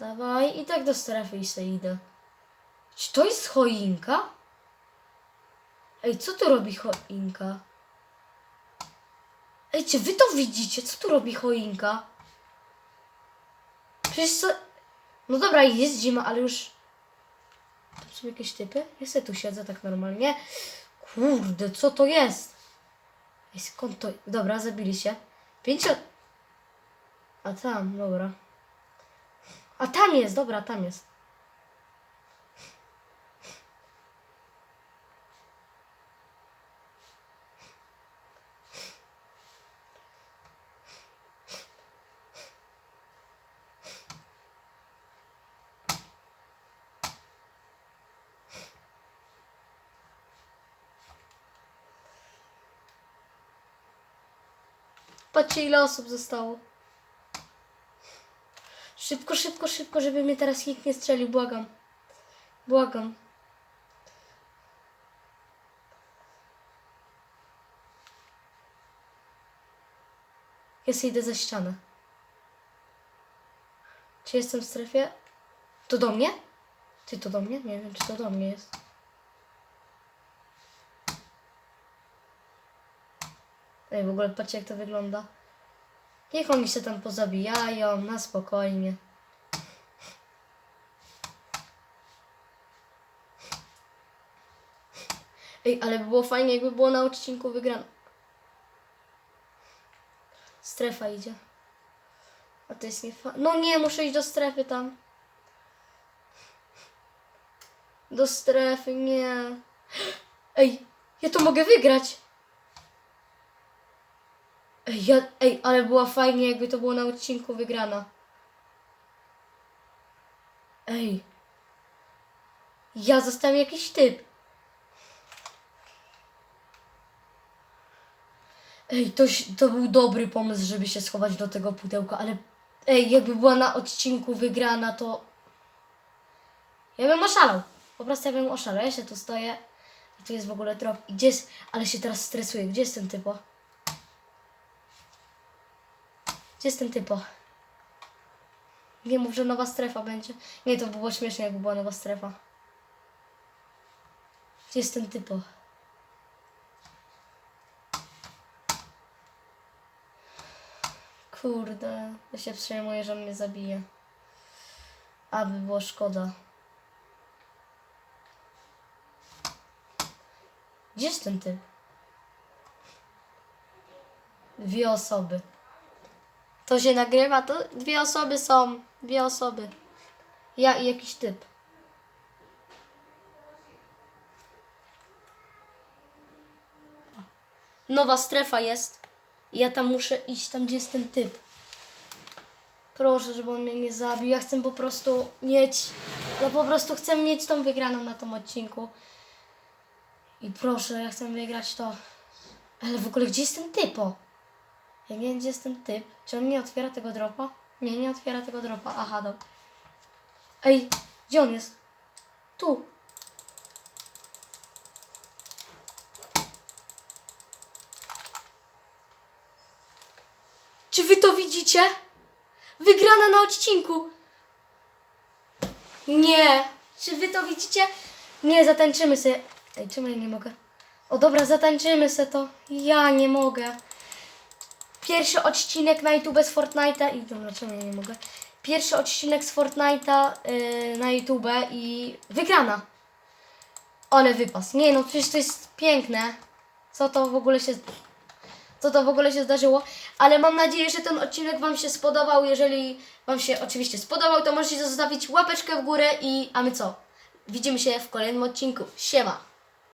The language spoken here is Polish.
Dawaj, i tak do strefy i se idę. Czy to jest choinka? Ej, co tu robi choinka? Ej, czy wy to widzicie? Co tu robi choinka? Przecież co... No dobra, jest zima, ale już... Tam są jakieś typy? Ja sobie tu siedzę tak normalnie. Kurde, co to jest? Ej, skąd to... Dobra, zabili się. Pięcio... A tam, dobra. A tam jest, dobra, tam jest. Patrzcie ile osób zostało. Szybko, szybko, szybko, żeby mnie teraz nikt nie strzelił, błagam. Błagam. Ja sobie idę za ścianę. Czy jestem w strefie? To do mnie? Ty to do mnie? Nie wiem, czy to do mnie jest. Ej, w ogóle patrzcie jak to wygląda. Niech oni się tam pozabijają, na spokojnie. Ej, ale by było fajnie, jakby było na odcinku wygrane. Strefa idzie. A to jest nie fa... No nie, muszę iść do strefy tam. Do strefy, nie. Ej, ja to mogę wygrać. Ej, ja, ej, ale była fajnie, jakby to było na odcinku wygrana. Ej. Ja zostałem jakiś typ. Ej, to, to był dobry pomysł, żeby się schować do tego pudełka, ale ej, jakby była na odcinku wygrana, to ja bym oszalał. Po prostu ja bym oszalał. Ja się tu stoję i tu jest w ogóle trop. I gdzie jest, ale się teraz stresuję. Gdzie jest ten typo? Gdzie jest ten typo? Nie mów, że nowa strefa będzie. Nie, to by było śmiesznie, jakby była nowa strefa. Gdzie jest ten typo? Kurde, ja się przejmuję, że mnie zabije. Aby było szkoda. Gdzie jest ten typ? Dwie osoby. To się nagrywa, to dwie osoby są. Dwie osoby. Ja i jakiś typ. Nowa strefa jest. Ja tam muszę iść, tam gdzie jest ten typ. Proszę, żeby on mnie nie zabił. Ja chcę po prostu mieć. Ja po prostu chcę mieć tą wygraną na tym odcinku. I proszę, ja chcę wygrać to. Ale w ogóle gdzie jest ten typo? Ja nie gdzie jest ten typ. Czy on nie otwiera tego dropa? Nie, nie otwiera tego dropa. Aha, dobra. Ej, gdzie on jest? Tu. Czy wy to widzicie? Wygrana na odcinku. Nie. Czy wy to widzicie? Nie, zatańczymy sobie. Ej, czemu ja nie mogę? O dobra, zatańczymy se to. Ja nie mogę. Pierwszy odcinek na YouTube z Fortnite'a i dobra, czemu ja nie mogę? Pierwszy odcinek z Fortnite'a yy, na YouTube i wygrana. Ale wypas. Nie no, przecież to jest piękne. Co to w ogóle się co to w ogóle się zdarzyło, ale mam nadzieję, że ten odcinek Wam się spodobał. Jeżeli Wam się oczywiście spodobał, to możecie zostawić łapeczkę w górę i a my co? Widzimy się w kolejnym odcinku. Siema!